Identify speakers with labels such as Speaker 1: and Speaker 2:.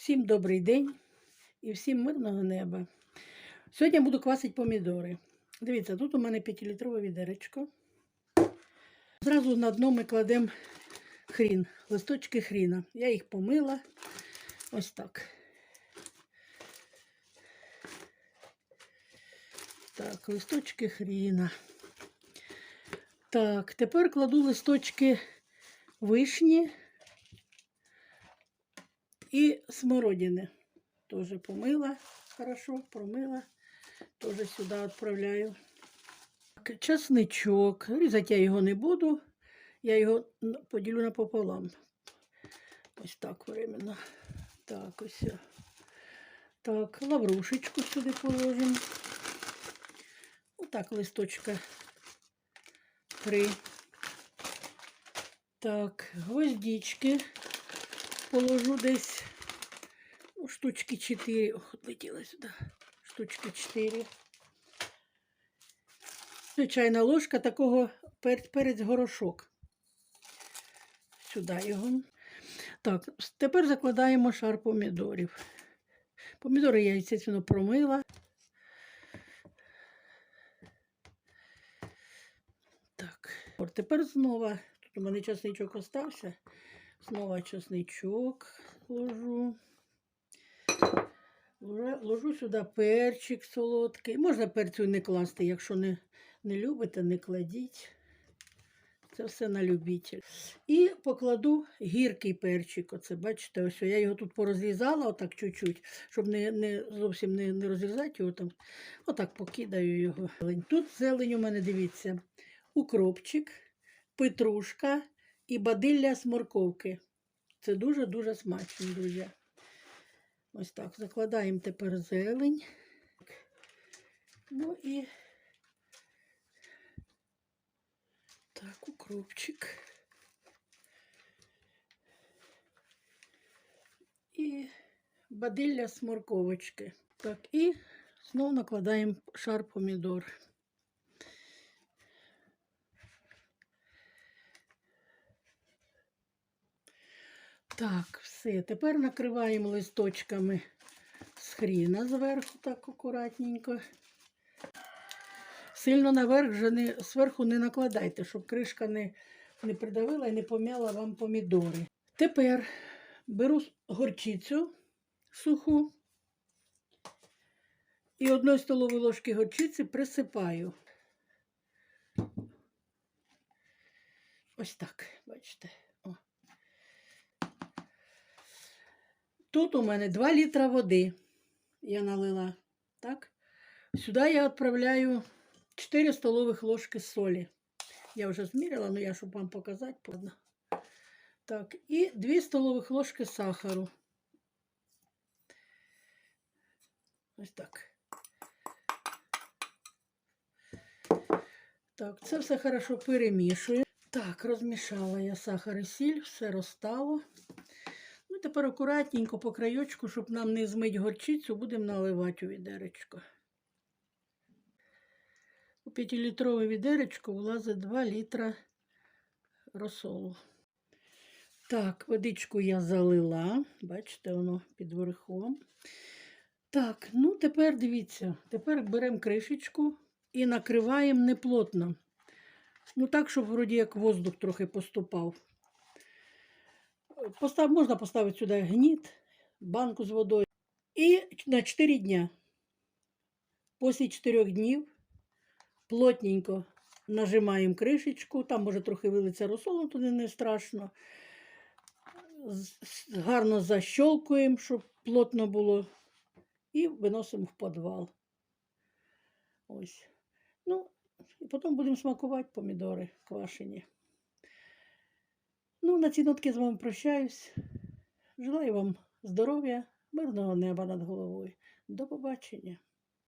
Speaker 1: Всім добрий день і всім мирного неба. Сьогодні я буду квасити помідори. Дивіться, тут у мене 5-літрове відеречко. Зразу на дно ми кладемо хрін, листочки хріна. Я їх помила. Ось так. Так, листочки хріна. Так, тепер кладу листочки вишні і смородини. Тоже помила хорошо, промила. Тоже сюди відправляю. Часничок. Різати я його не буду. Я його поділю напополам. Ось так временно. Так, ось. Так, лаврушечку сюди положимо. Отак листочка три. Так, гвоздички положу десь штучки 4. Ох, летіла сюди. Штучки 4. Звичайна ложка такого перець горошок. Сюди його. Так, тепер закладаємо шар помідорів. Помідори я, звісно, промила. Так, тепер знову. Тут у мене часничок остався. Знову часничок ложу. Ложу- Ложу сюди перчик солодкий. Можна перцю не класти, якщо не, не любите, не кладіть. Це все на любитель. І покладу гіркий перчик. Оце, бачите, ось я його тут порозрізала, отак чуть-чуть, щоб не, не, зовсім не, не розрізати його там. Отак покидаю його. Тут зелень у мене, дивіться, укропчик, петрушка і бадилля з морковки. Це дуже-дуже смачно, друзі. Ось так. Закладаємо тепер зелень. Ну і так, укропчик. І бадилля з морковочки. Так, і знову накладаємо шар помідор. Так, все. Тепер накриваємо листочками з хріна зверху, так акуратненько. Сильно наверх вже не, зверху не накладайте, щоб кришка не, не придавила і не пом'яла вам помідори. Тепер беру горчицю суху і одної столової ложки горчиці присипаю. Ось так, бачите. Тут у мене 2 літра води я налила. Так? Сюди я відправляю 4 столових ложки солі. Я вже зміряла, але я, щоб вам показати, подно. Так, і 2 столових ложки сахару. Ось так. Так, це все хорошо перемішую. Так, розмішала я сахар і сіль, все розстало. Тепер акуратненько по краєчку, щоб нам не змить горчицю, будемо наливати у відеречко. У 5-літрове відеречко влазить 2 літра розсолу. Так, водичку я залила. Бачите, воно під верхом. Так, ну тепер дивіться, тепер беремо кришечку і накриваємо неплотно. Ну так, щоб вроді як воздух трохи поступав. Постав, можна поставити сюди гніт, банку з водою. І на 4 дня. Після 4 днів плотненько нажимаємо кришечку, там може трохи вилиться розсолу, туди не страшно. Гарно защолкуємо, щоб плотно було. І виносимо в підвал. Ось. Ну, і потім будемо смакувати помідори квашені. Ну, на ці нотки з вами прощаюсь. Желаю вам здоров'я, мирного неба над головою. До побачення.